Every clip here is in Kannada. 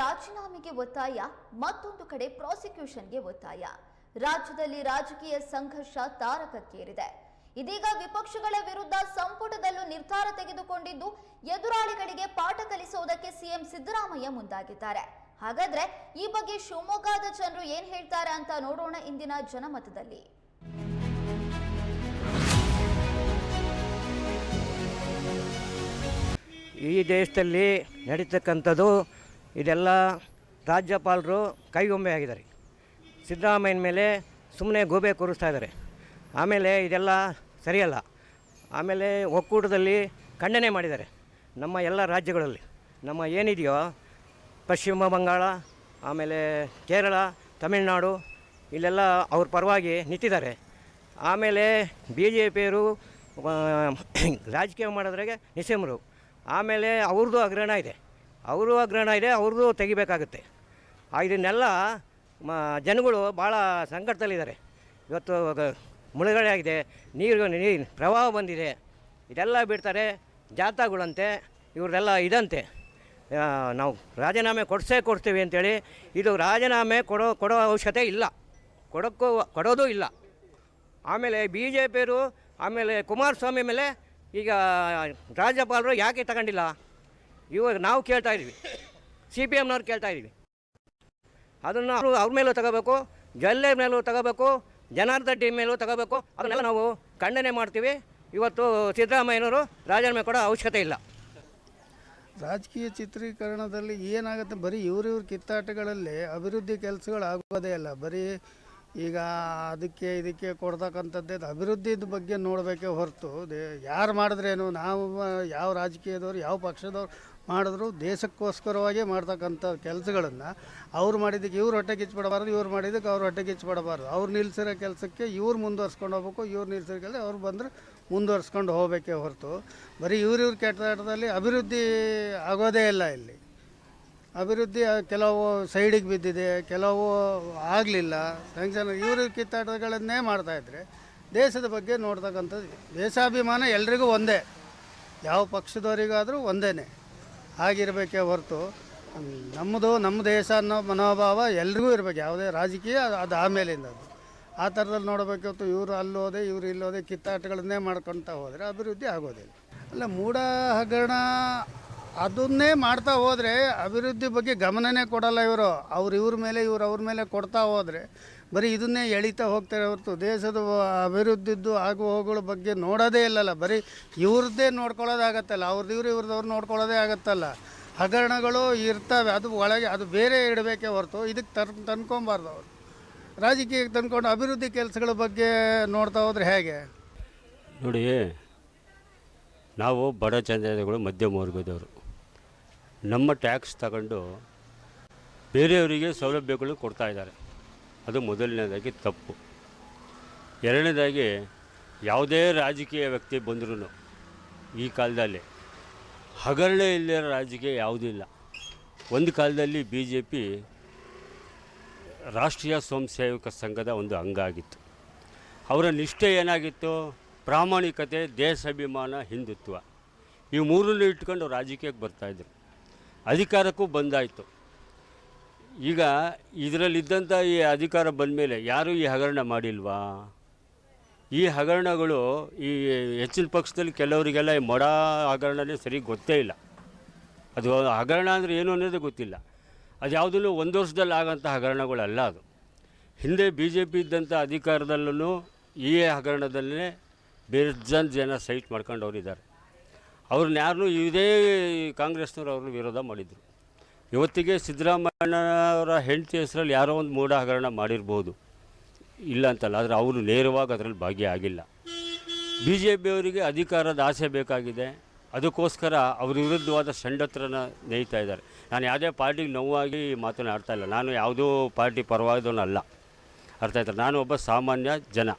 ರಾಜೀನಾಮೆಗೆ ಒತ್ತಾಯ, ಮತ್ತೊಂದು ಕಡೆ ಪ್ರಾಸಿಕ್ಯೂಷನ್ಗೆ ಒತ್ತಾಯ. ರಾಜ್ಯದಲ್ಲಿ ರಾಜಕೀಯ ಸಂಘರ್ಷ ತಾರಕಕ್ಕೇರಿದೆ. ಇದೀಗ ವಿಪಕ್ಷಗಳ ವಿರುದ್ಧ ಸಂಪುಟದಲ್ಲೂ ನಿರ್ಧಾರ ತೆಗೆದುಕೊಂಡಿದ್ದು, ಎದುರಾಳಿಗಳಿಗೆ ಪಾಠ ಕಲಿಸುವುದಕ್ಕೆ ಸಿಎಂ ಸಿದ್ದರಾಮಯ್ಯ ಮುಂದಾಗಿದ್ದಾರೆ. ಹಾಗಾದ್ರೆ ಈ ಬಗ್ಗೆ ಶಿವಮೊಗ್ಗದ ಜನರು ಏನ್ ಹೇಳ್ತಾರೆ ಅಂತ ನೋಡೋಣ ಇಂದಿನ ಜನಮತದಲ್ಲಿ. ಈ ದೇಶದಲ್ಲಿ ನಡೀತಕ್ಕಂಥದ್ದು ಇದೆಲ್ಲ ರಾಜ್ಯಪಾಲರು ಕೈಗೊಂಬೆ ಆಗಿದ್ದಾರೆ. ಸಿದ್ದರಾಮಯ್ಯನ ಮೇಲೆ ಸುಮ್ಮನೆ ಗೋಬೆ ಕೂರಿಸ್ತಾ ಇದ್ದಾರೆ. ಆಮೇಲೆ ಇದೆಲ್ಲ ಸರಿಯಲ್ಲ. ಆಮೇಲೆ ಒಕ್ಕೂಟದಲ್ಲಿ ಖಂಡನೆ ಮಾಡಿದ್ದಾರೆ. ನಮ್ಮ ಎಲ್ಲ ರಾಜ್ಯಗಳಲ್ಲಿ ನಮ್ಮ ಏನಿದೆಯೋ ಪಶ್ಚಿಮ ಬಂಗಾಳ, ಆಮೇಲೆ ಕೇರಳ, ತಮಿಳುನಾಡು, ಇಲ್ಲೆಲ್ಲ ಅವ್ರ ಪರವಾಗಿ ನಿಂತಿದ್ದಾರೆ. ಆಮೇಲೆ ಬಿ ಜೆ ಪಿಯವರು ರಾಜಕೀಯ ಮಾಡೋದ್ರಾಗೆ ನಿಸೇಮರು. ಆಮೇಲೆ ಅವ್ರದ್ದು ಅಗ್ರಹಣ ಇದೆ. ಅವರು ಅಗ್ರಹಣ ಇದೆ, ಅವ್ರದ್ದು ತೆಗಿಬೇಕಾಗುತ್ತೆ. ಇದನ್ನೆಲ್ಲ ಮ, ಜನಗಳು ಭಾಳ ಸಂಕಟದಲ್ಲಿದ್ದಾರೆ. ಇವತ್ತು ಮುಳುಗಡೆ ಆಗಿದೆ, ನೀರು ಪ್ರವಾಹ ಬಂದಿದೆ, ಇದೆಲ್ಲ ಬಿಡ್ತಾರೆ, ಜಾಥಾಗಳಂತೆ, ಇವ್ರದೆಲ್ಲ ಇದಂತೆ. ನಾವು ರಾಜೀನಾಮೆ ಕೊಡಿಸೇ ಕೊಡ್ತೀವಿ ಅಂತೇಳಿ, ಇದು ರಾಜೀನಾಮೆ ಕೊಡೋ ಕೊಡೋ ಅವಶ್ಯಕತೆ ಇಲ್ಲ. ಕೊಡೋಕ್ಕೂ, ಕೊಡೋದು ಇಲ್ಲ. ಆಮೇಲೆ ಬಿ ಜೆ ಪಿಯವರು, ಆಮೇಲೆ ಕುಮಾರಸ್ವಾಮಿ ಮೇಲೆ ಈಗ ರಾಜ್ಯಪಾಲರು ಯಾಕೆ ತಗೊಂಡಿಲ್ಲ? ಇವಾಗ ನಾವು ಕೇಳ್ತಾ ಇದ್ದೀವಿ. ಸಿ ಪಿ ಎಮ್ನವ್ರು ಕೇಳ್ತಾ ಇದ್ದೀವಿ. ಅದನ್ನು ಅವರು ಅವ್ರ ಮೇಲೂ ತಗೋಬೇಕು, ಜಲ್ಲೆ ಮೇಲೂ ತಗೋಬೇಕು ಜನಾರ್ದ ರೆಡ್ಡಿ ಮೇಲೂ ತಗೋಬೇಕು. ಅದನ್ನೆಲ್ಲ ನಾವು ಖಂಡನೆ ಮಾಡ್ತೀವಿ. ಇವತ್ತು ಸಿದ್ದರಾಮಯ್ಯನವರು ರಾಜೀನಾಮೆ ಕೊಡೋ ಅವಶ್ಯಕತೆ ಇಲ್ಲ. ರಾಜಕೀಯ ಚಿತ್ರೀಕರಣದಲ್ಲಿ ಏನಾಗುತ್ತೆ? ಬರೀ ಇವ್ರಿವ್ರ ಇವ್ರ ಕಿತ್ತಾಟಗಳಲ್ಲಿ ಅಭಿವೃದ್ಧಿ ಕೆಲಸಗಳು ಆಗೋದೇ ಇಲ್ಲ. ಬರೀ ಈಗ ಅದಕ್ಕೆ ಇದಕ್ಕೆ ಕೊಡ್ತಕ್ಕಂಥದ್ದೇ ಅಭಿವೃದ್ಧಿದ ಬಗ್ಗೆ ನೋಡಬೇಕೇ ಹೊರತು. ದೇ ಯಾರು ಮಾಡಿದ್ರೇನು? ನಾವು ಯಾವ ರಾಜಕೀಯದವ್ರು, ಯಾವ ಪಕ್ಷದವ್ರು ಮಾಡಿದ್ರು ದೇಶಕ್ಕೋಸ್ಕರವಾಗೇ ಮಾಡ್ತಕ್ಕಂಥ ಕೆಲಸಗಳನ್ನು ಅವ್ರು ಮಾಡಿದ್ದಕ್ಕೆ ಇವ್ರು ಹೊಟ್ಟೆ ಕಿಚ್ಚಬಡಬಾರ್ದು, ಇವ್ರು ಮಾಡಿದ್ದಕ್ಕೆ ಅವ್ರು ಹೊಟ್ಟೆ ಕಿಚ್ಚಬಡಬಾರ್ದು. ಅವ್ರು ನಿಲ್ಸಿರೋ ಕೆಲಸಕ್ಕೆ ಇವ್ರು ಮುಂದುವರ್ಸ್ಕೊಂಡು ಹೋಗ್ಬೇಕು, ಇವ್ರು ನಿಲ್ಲಿಸಿರೋ ಕೆಲಸ ಅವ್ರು ಬಂದರೆ ಮುಂದುವರ್ಸ್ಕೊಂಡು ಹೋಗಬೇಕೇ ಹೊರತು. ಬರೀ ಇವ್ರಿವ್ರು ಇವ್ರ ಕೆಟ್ಟದಾಟದಲ್ಲಿ ಅಭಿವೃದ್ಧಿ ಆಗೋದೇ ಇಲ್ಲ ಇಲ್ಲಿ. ಅಭಿವೃದ್ಧಿ ಕೆಲವು ಸೈಡಿಗೆ ಬಿದ್ದಿದೆ, ಕೆಲವು ಆಗಲಿಲ್ಲ. ಸ್ಯಾಂಕ್ಷನ್ ಇವ್ರ ಕಿತ್ತಾಟಗಳನ್ನೇ ಮಾಡ್ತಾಯಿದ್ರೆ ದೇಶದ ಬಗ್ಗೆ ನೋಡ್ತಕ್ಕಂಥದ್ದು ದೇಶಾಭಿಮಾನ ಎಲ್ರಿಗೂ ಒಂದೇ. ಯಾವ ಪಕ್ಷದವರಿಗಾದರೂ ಒಂದೇ ಹಾಗಿರಬೇಕೇ ಹೊರತು ನಮ್ಮದು, ನಮ್ಮ ದೇಶ ಅನ್ನೋ ಮನೋಭಾವ ಎಲ್ರಿಗೂ ಇರಬೇಕು, ಯಾವುದೇ ರಾಜಕೀಯ ಅದು- ಆಮೇಲಿಂದ ಅದು. ಆ ಥರದಲ್ಲಿ ನೋಡಬೇಕು ಹೊತ್ತು ಇವರು ಅಲ್ಲೋದೆ, ಇವರು ಇಲ್ಲೋದೆ ಕಿತ್ತಾಟಗಳನ್ನೇ ಮಾಡ್ಕೊಳ್ತಾ ಹೋದರೆ ಅಭಿವೃದ್ಧಿ ಆಗೋದಿಲ್ಲ. ಅಲ್ಲ ಮೂಢ ಹಗರಣ ಅದನ್ನೇ ಮಾಡ್ತಾ ಹೋದರೆ ಅಭಿವೃದ್ಧಿ ಬಗ್ಗೆ ಗಮನನೇ ಕೊಡಲ್ಲ ಇವರು. ಅವ್ರು ಇವ್ರ ಮೇಲೆ, ಇವ್ರು ಅವ್ರ ಮೇಲೆ ಕೊಡ್ತಾ ಹೋದರೆ ಬರೀ ಇದನ್ನೇ ಎಳಿತಾ ಹೋಗ್ತಾರೆ ಹೊರತು ದೇಶದ ಅಭಿವೃದ್ಧಿದ್ದು ಆಗು ಹೋಗುಗಳ ಬಗ್ಗೆ ನೋಡೋದೇ ಇಲ್ಲಲ್ಲ. ಬರೀ ಇವ್ರದ್ದೇ ನೋಡ್ಕೊಳ್ಳೋದಾಗತ್ತಲ್ಲ. ಅವ್ರದ್ದು ಇವ್ರು ಇವ್ರದವ್ರು ನೋಡ್ಕೊಳ್ಳೋದೇ ಆಗತ್ತಲ್ಲ. ಹಗರಣಗಳು ಇರ್ತವೆ. ಅದು ಒಳಗೆ, ಅದು ಬೇರೆ ಇಡಬೇಕೇ ಹೊರತು ಇದಕ್ಕೆ ತರ್, ತಂದ್ಕೊಬಾರ್ದು ಅವರು. ರಾಜಕೀಯಕ್ಕೆ ತಂದ್ಕೊಂಡು ಅಭಿವೃದ್ಧಿ ಕೆಲಸಗಳ ಬಗ್ಗೆ ನೋಡ್ತಾ ಹೋದ್ರೆ ಹೇಗೆ? ನೋಡಿ, ನಾವು ಬಡ ಚಂದ್ರಗಳು ಮಧ್ಯಮ ವರ್ಗದವರು. ನಮ್ಮ ಟ್ಯಾಕ್ಸ್ ತಗೊಂಡು ಬೇರೆಯವರಿಗೆ ಸೌಲಭ್ಯಗಳು ಕೊಡ್ತಾ ಇದ್ದಾರೆ. ಅದು ಮೊದಲನೇದಾಗಿ ತಪ್ಪು. ಎರಡನೇದಾಗಿ ಯಾವುದೇ ರಾಜಕೀಯ ವ್ಯಕ್ತಿ ಬಂದರೂ ಈ ಕಾಲದಲ್ಲಿ ಹಗರಣೆ ಇಲ್ಲದಿರೋ ರಾಜಕೀಯ ಯಾವುದೂ ಇಲ್ಲ. ಒಂದು ಕಾಲದಲ್ಲಿ ಬಿ ಜೆ ಪಿ ರಾಷ್ಟ್ರೀಯ ಸ್ವಯಂ ಸೇವಕ ಸಂಘದ ಒಂದು ಅಂಗ ಆಗಿತ್ತು. ಅವರ ನಿಷ್ಠೆ ಏನಾಗಿತ್ತು? ಪ್ರಾಮಾಣಿಕತೆ, ದೇಶಾಭಿಮಾನ, ಹಿಂದುತ್ವ. ಈ ಮೂರನ್ನು ಇಟ್ಕೊಂಡು ರಾಜಕೀಯಕ್ಕೆ ಬರ್ತಾಯಿದ್ರು ಅಧಿಕಾರಕ್ಕೂ ಬಂದಾಯಿತು. ಈಗ ಇದರಲ್ಲಿದ್ದಂಥ ಈ ಅಧಿಕಾರ ಬಂದ ಮೇಲೆ ಯಾರೂ ಈ ಹಗರಣ ಮಾಡಿಲ್ವಾ? ಈ ಹಗರಣಗಳು ಈ ಹೆಚ್ಚಿನ ಪಕ್ಷದಲ್ಲಿ ಕೆಲವರಿಗೆಲ್ಲ ಈ ಮೊಡ ಹಗರಣನೇ ಸರಿ ಗೊತ್ತೇ ಇಲ್ಲ. ಅದು ಹಗರಣ ಅಂದರೆ ಏನು ಅನ್ನೋದೇ ಗೊತ್ತಿಲ್ಲ. ಅದು ಯಾವುದೂ ಒಂದು ವರ್ಷದಲ್ಲಿ ಆಗೋಂಥ ಹಗರಣಗಳಲ್ಲ ಅದು. ಹಿಂದೆ ಬಿ ಜೆ ಪಿ ಇದ್ದಂಥ ಅಧಿಕಾರದಲ್ಲೂ ಈ ಹಗರಣದಲ್ಲೇ ಬೇರೆ ಜನ ಜನ ಸೈಟ್ ಮಾಡ್ಕೊಂಡವ್ರಿದ್ದಾರೆ. ಅವ್ರನ್ನ ಯಾರನ್ನೂ ಇದೇ ಕಾಂಗ್ರೆಸ್ನವ್ರು ಅವ್ರನ್ನ ವಿರೋಧ ಮಾಡಿದರು. ಇವತ್ತಿಗೆ ಸಿದ್ದರಾಮಯ್ಯನವರ ಹೆಂಡತಿ ಹೆಸರಲ್ಲಿ ಯಾರೋ ಒಂದು ಮೂಢ ಹಗರಣ ಮಾಡಿರ್ಬೋದು. ಇಲ್ಲ ಅಂತಲ್ಲ, ಆದರೆ ಅವರು ನೇರವಾಗಿ ಅದರಲ್ಲಿ ಭಾಗಿಯಾಗಿಲ್ಲ. ಬಿ ಜೆ ಪಿಯವರಿಗೆ ಅಧಿಕಾರದ ಆಸೆ ಬೇಕಾಗಿದೆ. ಅದಕ್ಕೋಸ್ಕರ ಅವ್ರ ವಿರುದ್ಧವಾದ ಷಂಡತ್ರನ ನೇಯ್ತಾ ಇದ್ದಾರೆ. ನಾನು ಯಾವುದೇ ಪಾರ್ಟಿಗೆ ನೋವಾಗಿ ಮಾತನಾಡ್ತಾ ಇಲ್ಲ. ನಾನು ಯಾವುದೋ ಪಾರ್ಟಿ ಪರವಾದವನಲ್ಲ ಅರ್ಥ ಆಯ್ತಾ? ನಾನು ಒಬ್ಬ ಸಾಮಾನ್ಯ ಜನ.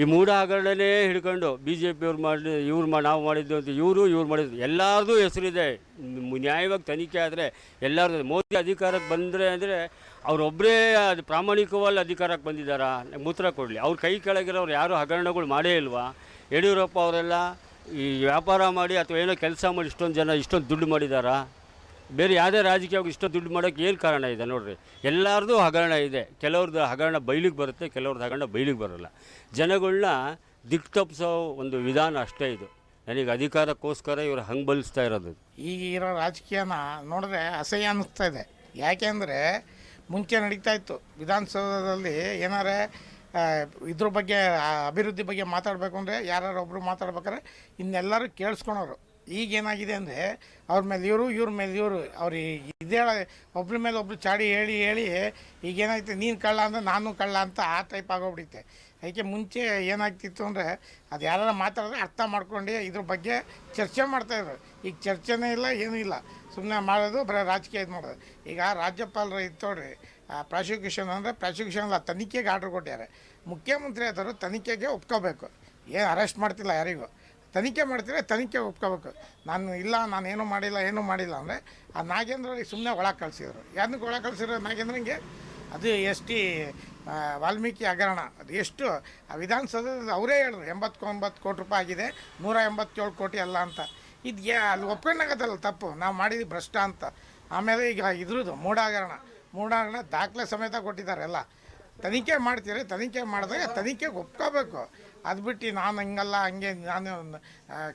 ಈ ಮೂಢ ಹಗರಣನೇ ಹಿಡ್ಕೊಂಡು ಬಿ ಜೆ ಪಿಯವ್ರು ಮಾಡಿ ಇವ್ರು ಮಾ, ನಾವು ಮಾಡಿದ್ದು ಅಂತ ಇವರು, ಇವ್ರು ಮಾಡಿದ್ದು. ಎಲ್ಲರದು ಹೆಸರಿದೆ. ನ್ಯಾಯವಾಗಿ ತನಿಖೆ ಆದರೆ ಎಲ್ಲರದು. ಮೋದಿ ಅಧಿಕಾರಕ್ಕೆ ಬಂದರೆ ಅಂದರೆ ಅವರೊಬ್ಬರೇ ಅದು ಪ್ರಾಮಾಣಿಕವಾಗಿ ಅಧಿಕಾರಕ್ಕೆ ಬಂದಿದ್ದಾರಾ, ಮೂತ್ರ ಕೊಡಲಿ. ಅವ್ರ ಕೈ ಕೆಳಗಿರೋರು ಯಾರು ಹಗರಣಗಳು ಮಾಡೇ ಇಲ್ವಾ? ಯಡಿಯೂರಪ್ಪ ಅವರೆಲ್ಲ ಈ ವ್ಯಾಪಾರ ಮಾಡಿ ಅಥವಾ ಏನೋ ಕೆಲಸ ಮಾಡಿ ಇಷ್ಟೊಂದು ಜನ, ಇಷ್ಟೊಂದು ದುಡ್ಡು ಮಾಡಿದ್ದಾರಾ? ಬೇರೆ ಯಾವುದೇ ರಾಜಕೀಯವಾಗಿ ಇಷ್ಟು ದುಡ್ಡು ಮಾಡೋಕ್ಕೆ ಏನು ಕಾರಣ ಇದೆ ನೋಡ್ರಿ? ಎಲ್ಲರದು ಹಗರಣ ಇದೆ. ಕೆಲವ್ರದ್ದು ಹಗರಣ ಬಯಲಿಗೆ ಬರುತ್ತೆ ಕೆಲವ್ರದ್ದು ಹಗರಣ ಬಯಲಿಗೆ ಬರೋಲ್ಲ. ಜನಗಳನ್ನ ದಿಕ್ಕು ತಪ್ಪಿಸೋ ಒಂದು ವಿಧಾನ ಅಷ್ಟೇ ಇದು. ನನಗೆ ಅಧಿಕಾರಕ್ಕೋಸ್ಕರ ಇವರು ಹಂಗೆ ಬಲಿಸ್ತಾ ಇರೋದು. ಈಗ ಇರೋ ರಾಜಕೀಯನ ನೋಡಿದ್ರೆ ಅಸಹ್ಯ ಅನ್ನಿಸ್ತಾ ಇದೆ. ಯಾಕೆಂದರೆ ಮುಂಚೆ ನಡೀತಾ ಇತ್ತು. ವಿಧಾನಸೌಧದಲ್ಲಿ ಏನಾರೇ ಇದ್ರ ಬಗ್ಗೆ ಅಭಿವೃದ್ಧಿ ಬಗ್ಗೆ ಮಾತಾಡಬೇಕು ಅಂದರೆ ಯಾರು ಒಬ್ಬರು ಮಾತಾಡ್ಬೇಕಾದ್ರೆ ಇನ್ನೆಲ್ಲರೂ ಕೇಳಿಸ್ಕೊಳೋರು. ಈಗ ಏನಾಗಿದೆ ಅಂದರೆ ಅವ್ರ ಮೇಲೆ ಇವರು, ಇವ್ರ ಮೇಲೆ ಇವರು. ಅವ್ರು ಇದೇ ಒಬ್ರ ಮೇಲೆ ಒಬ್ರು ಚಾಡಿ ಹೇಳಿ ಹೇಳಿ ಈಗ ಏನಾಯ್ತು ನೀನು ಕಳ್ಳ ಅಂದರೆ ನಾನು ಕಳ್ಳ ಅಂತ ಆ ಟೈಪ್ ಆಗೋಗ್ಬಿಡುತ್ತೆ ಅದಕ್ಕೆ ಮುಂಚೆ ಏನಾಗ್ತಿತ್ತು ಅಂದರೆ ಅದು ಯಾರು ಮಾತಾಡಿದ್ರೆ ಅರ್ಥ ಮಾಡ್ಕೊಂಡು ಇದ್ರ ಬಗ್ಗೆ ಚರ್ಚೆ ಮಾಡ್ತಾಯಿದ್ರು ಈಗ ಚರ್ಚೆನೇ ಇಲ್ಲ, ಏನೂ ಇಲ್ಲ. ಸುಮ್ಮನೆ ಮಾಡೋದು, ಬರೀ ರಾಜಕೀಯ ಇದು ಮಾಡೋದು. ಈಗ ರಾಜ್ಯಪಾಲರು ಇತ್ತೋಡ್ರಿ ಪ್ರಾಸಿಕ್ಯೂಷನ್ ಅಂದರೆ ಪ್ರಾಸಿಕ್ಯೂಷನ್ ಅಲ್ಲ, ತನಿಖೆಗೆ ಆರ್ಡ್ರ್ ಕೊಟ್ಟಿದ್ದಾರೆ. ಮುಖ್ಯಮಂತ್ರಿ ಆದರೂ ತನಿಖೆಗೆ ಒಪ್ಕೋಬೇಕು. ಏನು ಅರೆಸ್ಟ್ ಮಾಡ್ತಿಲ್ಲ ಯಾರಿಗೂ. ತನಿಖೆ ಮಾಡ್ತೀರಿ, ತನಿಖೆ ಒಪ್ಕೋಬೇಕು. ನಾನು ಇಲ್ಲ, ನಾನು ಏನೂ ಮಾಡಿಲ್ಲ ಏನೂ ಮಾಡಿಲ್ಲ ಅಂದರೆ ಆ ನಾಗೇಂದ್ರ ಅವ್ರಿಗೆ ಸುಮ್ಮನೆ ಒಳಗೆ ಕಳಿಸಿದ್ರು. ಯಾರನ್ನ ಒಳಗೆ ಕಳಿಸಿರೋ ನಾಗೇಂದ್ರಂಗೆ? ಅದು ಎಸ್ ಟಿ ವಾಲ್ಮೀಕಿ ಹಗರಣ. ಅದು ಎಷ್ಟು, ಆ ವಿಧಾನಸೌಧದಲ್ಲಿ ಅವರೇ ಹೇಳಿದ್ರು, ಎಂಬತ್ತೊಂಬತ್ತು ಕೋಟಿ ರೂಪಾಯಿ ಆಗಿದೆ, ನೂರ ಎಂಬತ್ತೇಳು ಕೋಟಿ ಅಲ್ಲ ಅಂತ. ಇದು ಅಲ್ಲಿ ಒಪ್ಕೊಂಡಾಗತ್ತಲ್ಲ ತಪ್ಪು, ನಾವು ಮಾಡಿದ್ದು ಭ್ರಷ್ಟ ಅಂತ. ಆಮೇಲೆ ಈಗ ಇದ್ರದ್ದು ಮೂಢಾಗರಣ. ಮೂಢಾಗರಣ ದಾಖಲೆ ಸಮೇತ ಕೊಟ್ಟಿದ್ದಾರೆ ಎಲ್ಲ. ತನಿಖೆ ಮಾಡ್ತೀರಿ, ತನಿಖೆ ಮಾಡಿದಾಗ ತನಿಖೆಗೆ ಒಪ್ಕೋಬೇಕು. ಅದು ಬಿಟ್ಟು ನಾನು ಹಂಗಲ್ಲ, ಹಂಗೆ ನಾನು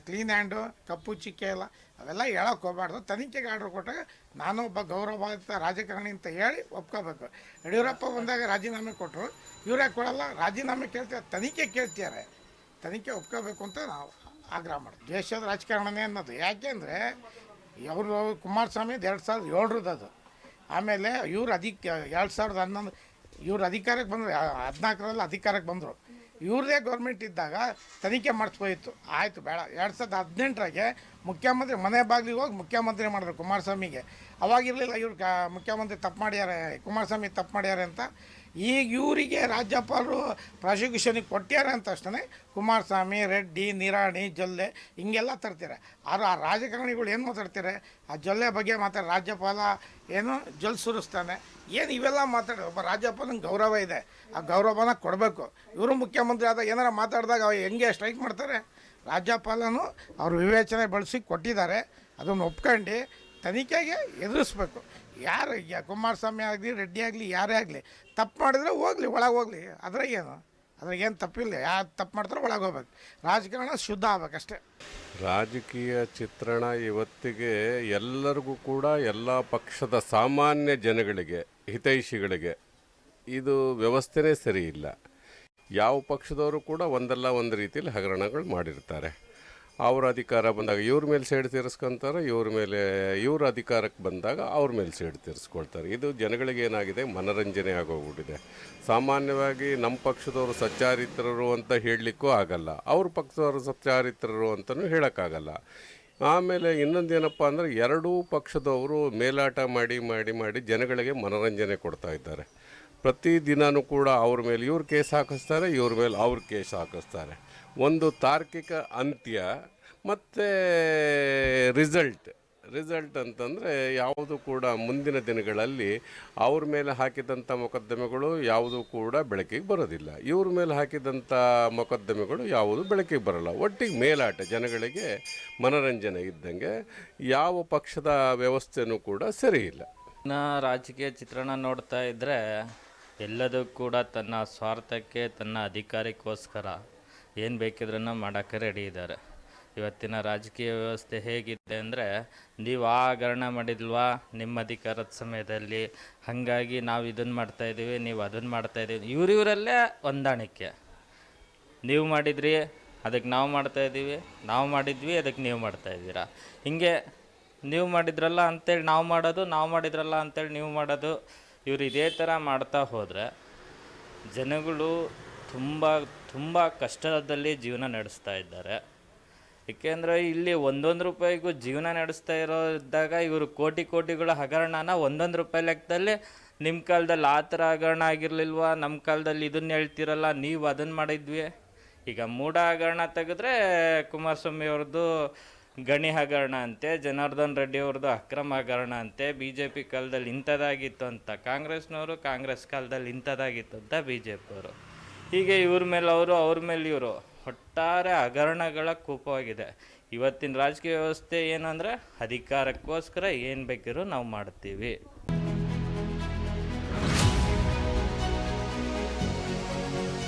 ಕ್ಲೀನ್ ಹ್ಯಾಂಡು ಕಪ್ಪು ಚಿಕ್ಕೆ ಎಲ್ಲ, ಅವೆಲ್ಲ ಹೇಳೋಕೆ ಹೋಗ್ಬಾರ್ದು. ತನಿಖೆಗೆ ಆರ್ಡ್ರ್ ಕೊಟ್ಟಾಗ ನಾನು ಒಬ್ಬ ಗೌರವಾದಿತ ರಾಜಕಾರಣಿ ಅಂತ ಹೇಳಿ ಒಪ್ಕೋಬೇಕು. ಯಡಿಯೂರಪ್ಪ ಬಂದಾಗ ರಾಜೀನಾಮೆ ಕೊಟ್ಟರು ಇವರೇ ಕೊಡಲ್ಲ, ರಾಜೀನಾಮೆ ಕೇಳ್ತಾರೆ, ತನಿಖೆ ಕೇಳ್ತಿದ್ದಾರೆ. ತನಿಖೆ ಒಪ್ಕೋಬೇಕು ಅಂತ ನಾವು ಆಗ್ರಹ ಮಾಡೋದು ದೇಶದ ರಾಜಕಾರಣನೇ ಅನ್ನೋದು ಯಾಕೆಂದರೆ ಅವರು ಕುಮಾರಸ್ವಾಮಿದು ಎರಡು ಸಾವಿರದ ಏಳರದ್ದು ಅದು. ಆಮೇಲೆ ಇವ್ರು ಅಧಿಕ ಎರಡು ಸಾವಿರದ ಹನ್ನೊಂದು ಇವ್ರು ಅಧಿಕಾರಕ್ಕೆ ಬಂದರು ಹದಿನಾಲ್ಕರಲ್ಲಿ ಅಧಿಕಾರಕ್ಕೆ ಬಂದರು. ಇವ್ರದೇ ಗೌರ್ಮೆಂಟ್ ಇದ್ದಾಗ ತನಿಖೆ ಮಾಡಿಸ್ಬೋಯಿತ್ತು ಆಯಿತು, ಬೇಡ. ಎರಡು ಸಾವಿರದ ಹದಿನೆಂಟರಾಗೆ ಮುಖ್ಯಮಂತ್ರಿ ಮನೆ ಬಾಗಿಲಿಗೆ ಹೋಗಿ ಮುಖ್ಯಮಂತ್ರಿ ಮಾಡಿದ್ರು ಕುಮಾರಸ್ವಾಮಿಗೆ. ಅವಾಗಿರಲಿಲ್ಲ ಇವ್ರು ಮುಖ್ಯಮಂತ್ರಿ ತಪ್ಪು ಮಾಡ್ಯಾರೆ, ಕುಮಾರಸ್ವಾಮಿ ತಪ್ಪು ಮಾಡ್ಯಾರೆ ಅಂತ. ಈಗ ಇವರಿಗೆ ರಾಜ್ಯಪಾಲರು ಪ್ರಾಸಿಕ್ಯೂಷನಿಗೆ ಕೊಟ್ಟ್ಯಾರೆ ಅಂತ ಅಷ್ಟೇ ಕುಮಾರಸ್ವಾಮಿ, ರೆಡ್ಡಿ, ನಿರಾಣಿ, ಜೊಲ್ಲೆ ಹಿಂಗೆಲ್ಲ ತರ್ತಾರೆ. ಆದ್ರೆ ಆ ರಾಜಕಾರಣಿಗಳು ಏನು ಮಾತಾಡ್ತಾರೆ? ಆ ಜೊಲ್ಲೆ ಬಗ್ಗೆ ಮಾತಾಡ, ರಾಜ್ಯಪಾಲ ಏನು ಜೊಲ್ ಸುರಿಸ್ತಾನೆ. ಏನು ಇವೆಲ್ಲ ಮಾತಾಡಿ, ಒಬ್ಬ ರಾಜ್ಯಪಾಲನ ಗೌರವ ಇದೆ. ಆ ಗೌರವನ ಕೊಡಬೇಕು. ಇವರು ಮುಖ್ಯಮಂತ್ರಿ ಆದಾಗ ಏನಾರ ಮಾತಾಡಿದಾಗ ಅವ್ರು ಹೆಂಗೆ ಸ್ಟ್ರೈಕ್ ಮಾಡ್ತಾರೆ? ರಾಜ್ಯಪಾಲನು ಅವ್ರ ವಿವೇಚನೆ ಬಳಸಿ ಕೊಟ್ಟಿದ್ದಾರೆ. ಅದನ್ನು ಒಪ್ಕೊಂಡು ತನಿಖೆಗೆ ಎದುರಿಸ್ಬೇಕು. ಯಾರು ಕುಮಾರಸ್ವಾಮಿ ಆಗಲಿ, ರೆಡ್ಡಿ ಆಗಲಿ, ಯಾರೇ ಆಗಲಿ, ತಪ್ಪು ಮಾಡಿದ್ರೆ ಹೋಗಲಿ, ಒಳಗೆ ಹೋಗಲಿ. ಅದ್ರಾಗೇನು ಅದ್ರಾಗೇನು ತಪ್ಪಿಲ್ಲ. ಯಾರು ತಪ್ಪು ಮಾಡ್ತಾರೆ ಒಳಗೆ ಹೋಗ್ಬೇಕು. ರಾಜಕಾರಣ ಶುದ್ಧ ಆಗ್ಬೇಕಷ್ಟೇ. ರಾಜಕೀಯ ಚಿತ್ರಣ ಇವತ್ತಿಗೆ ಎಲ್ಲರಿಗೂ ಕೂಡ ಎಲ್ಲ ಪಕ್ಷದ ಸಾಮಾನ್ಯ ಜನಗಳಿಗೆ, ಹಿತೈಷಿಗಳಿಗೆ ಇದು ವ್ಯವಸ್ಥೆನೇ ಸರಿ ಇಲ್ಲ. ಯಾವ ಪಕ್ಷದವರು ಕೂಡ ಒಂದಲ್ಲ ಒಂದು ರೀತಿಯಲ್ಲಿ ಹಗರಣಗಳು ಮಾಡಿರ್ತಾರೆ. ಅವ್ರ ಅಧಿಕಾರ ಬಂದಾಗ ಇವ್ರ ಮೇಲೆ ಸೇಡು ತೀರಿಸ್ಕೊಂತಾರೆ, ಇವ್ರ ಮೇಲೆ, ಇವ್ರ ಅಧಿಕಾರಕ್ಕೆ ಬಂದಾಗ ಅವ್ರ ಮೇಲೆ ಸೇಡು ತೀರಿಸ್ಕೊಳ್ತಾರೆ. ಇದು ಜನಗಳಿಗೆ ಏನಾಗಿದೆ? ಮನರಂಜನೆ ಆಗೋಗ್ಬಿಟ್ಟಿದೆ. ಸಾಮಾನ್ಯವಾಗಿ ನಮ್ಮ ಪಕ್ಷದವರು ಸಚ್ಚಾರಿತ್ರರು ಅಂತ ಹೇಳಲಿಕ್ಕೂ ಆಗಲ್ಲ. ಅವ್ರ ಪಕ್ಷದವರು ಸಚ್ಚಾರಿತ್ರರು ಅಂತಲೂ ಹೇಳೋಕ್ಕಾಗಲ್ಲ. ಆಮೇಲೆ ಇನ್ನೊಂದೇನಪ್ಪ ಅಂದರೆ ಎರಡೂ ಪಕ್ಷದವರು ಮೇಲಾಟ ಮಾಡಿ ಮಾಡಿ ಮಾಡಿ ಜನಗಳಿಗೆ ಮನರಂಜನೆ ಕೊಡ್ತಾ ಇದ್ದಾರೆ. ಪ್ರತಿದಿನವೂ ಕೂಡ ಅವ್ರ ಮೇಲೆ ಇವ್ರು ಕೇಸ್ ಹಾಕಿಸ್ತಾರೆ, ಇವ್ರ ಮೇಲೆ ಅವ್ರ ಕೇಸ್ ಹಾಕಿಸ್ತಾರೆ. ಒಂದು ತಾರ್ಕಿಕ ಅಂತ್ಯ ಮತ್ತು ರಿಸಲ್ಟ್. ರಿಸಲ್ಟ್ ಅಂತಂದರೆ ಯಾವುದು ಕೂಡ ಮುಂದಿನ ದಿನಗಳಲ್ಲಿ ಅವ್ರ ಮೇಲೆ ಹಾಕಿದಂಥ ಮೊಕದ್ದಮೆಗಳು ಯಾವುದು ಕೂಡ ಬೆಳಕಿಗೆ ಬರೋದಿಲ್ಲ. ಇವ್ರ ಮೇಲೆ ಹಾಕಿದಂಥ ಮೊಕದ್ದಮೆಗಳು ಯಾವುದು ಬೆಳಕಿಗೆ ಬರಲ್ಲ. ಒಟ್ಟಿಗೆ ಮೇಲಾಟ, ಜನಗಳಿಗೆ ಮನರಂಜನೆ ಇದ್ದಂಗೆ ಯಾವ ಪಕ್ಷದ ವ್ಯವಸ್ಥೆನೂ ಕೂಡ ಸರಿ ಇಲ್ಲ. ರಾಜಕೀಯ ಚಿತ್ರಣ ನೋಡ್ತಾ ಇದ್ದರೆ ಎಲ್ಲದೂ ಕೂಡ ತನ್ನ ಸ್ವಾರ್ಥಕ್ಕೆ ತನ್ನ ಅಧಿಕಾರಕ್ಕೋಸ್ಕರ ಏನು ಬೇಕಿದ್ರೂ ಮಾಡೋಕ್ಕೆ ರೆಡಿ ಇದ್ದಾರೆ. ಇವತ್ತಿನ ರಾಜಕೀಯ ವ್ಯವಸ್ಥೆ ಹೇಗಿದೆ ಅಂದರೆ, ನೀವು ಆ ಹಗರಣ ಮಾಡಿದ್ಲ್ವಾ? ನಿಮ್ಮ ಅಧಿಕಾರದ ಸಮಯದಲ್ಲಿ. ಹಾಗಾಗಿ ನಾವು ಇದನ್ನು ಮಾಡ್ತಾಯಿದ್ದೀವಿ ನೀವು ಅದನ್ನು ಮಾಡ್ತಾಯಿದ್ದೀವಿ ಇವರಿವರಲ್ಲೇ ಹೊಂದಾಣಿಕೆ. ನೀವು ಮಾಡಿದ್ರಿ ಅದಕ್ಕೆ ನಾವು ಮಾಡ್ತಾಯಿದ್ದೀವಿ ನಾವು ಮಾಡಿದ್ವಿ ಅದಕ್ಕೆ ನೀವು ಮಾಡ್ತಾಯಿದ್ದೀರಾ ಹೀಗೆ ನೀವು ಮಾಡಿದ್ರಲ್ಲ ಅಂತೇಳಿ ನಾವು ಮಾಡೋದು, ನಾವು ಮಾಡಿದ್ರಲ್ಲ ಅಂತೇಳಿ ನೀವು ಮಾಡೋದು, ಇವರು ಇದೇ ಥರ ಮಾಡ್ತಾ ಹೋದರೆ, ಜನಗಳು ತುಂಬ ತುಂಬ ಕಷ್ಟದಲ್ಲಿ ಜೀವನ ನಡೆಸ್ತಾ ಇದ್ದಾರೆ. ಏಕೆಂದರೆ ಇಲ್ಲಿ ಒಂದೊಂದು ರೂಪಾಯಿಗೂ ಜೀವನ ನಡೆಸ್ತಾ ಇರೋ ಇದ್ದಾಗ ಇವರು ಕೋಟಿ ಕೋಟಿಗಳ ಹಗರಣನ ಒಂದೊಂದು ರೂಪಾಯಿ ಲೆಕ್ಕದಲ್ಲಿ ನಿಮ್ಮ ಕಾಲದಲ್ಲಿ ಆ ಥರ ಹಗರಣ ಆಗಿರಲಿಲ್ವಾ? ನಮ್ಮ ಕಾಲದಲ್ಲಿ ಇದನ್ನ ಹೇಳ್ತಿರಲ್ಲ, ನೀವು ಅದನ್ನು ಮಾಡಿದ್ವಿ. ಈಗ ಮೂಢ ಹಗರಣ ತೆಗೆದ್ರೆ ಕುಮಾರಸ್ವಾಮಿ ಅವ್ರದ್ದು ಗಣಿ ಹಗರಣ ಅಂತೆ, ಜನಾರ್ದನ್ ರೆಡ್ಡಿ ಅವ್ರದ್ದು ಅಕ್ರಮ ಹಗರಣ ಅಂತೆ ಬಿ ಜೆ ಪಿ ಕಾಲದಲ್ಲಿ ಇಂಥದ್ದಾಗಿತ್ತು ಅಂತ. ಕಾಂಗ್ರೆಸ್ನವರು ಕಾಂಗ್ರೆಸ್ ಕಾಲದಲ್ಲಿ ಇಂಥದ್ದಾಗಿತ್ತು ಅಂತ ಬಿ ಜೆ ಪಿಯವರು ಹೀಗೆ ಇವ್ರ ಮೇಲೆ ಅವರು, ಅವ್ರ ಮೇಲೆ ಇವರು. ಒಟ್ಟಾರೆ ಹಗರಣಗಳ ಕೂಪವಾಗಿದೆ. ಇವತ್ತಿನ ರಾಜಕೀಯ ವ್ಯವಸ್ಥೆ ಏನಂದರೆ ಅಧಿಕಾರಕ್ಕೋಸ್ಕರ ಏನು ಬೇಕಿದ್ರೂ ನಾವು ಮಾಡ್ತೀವಿ.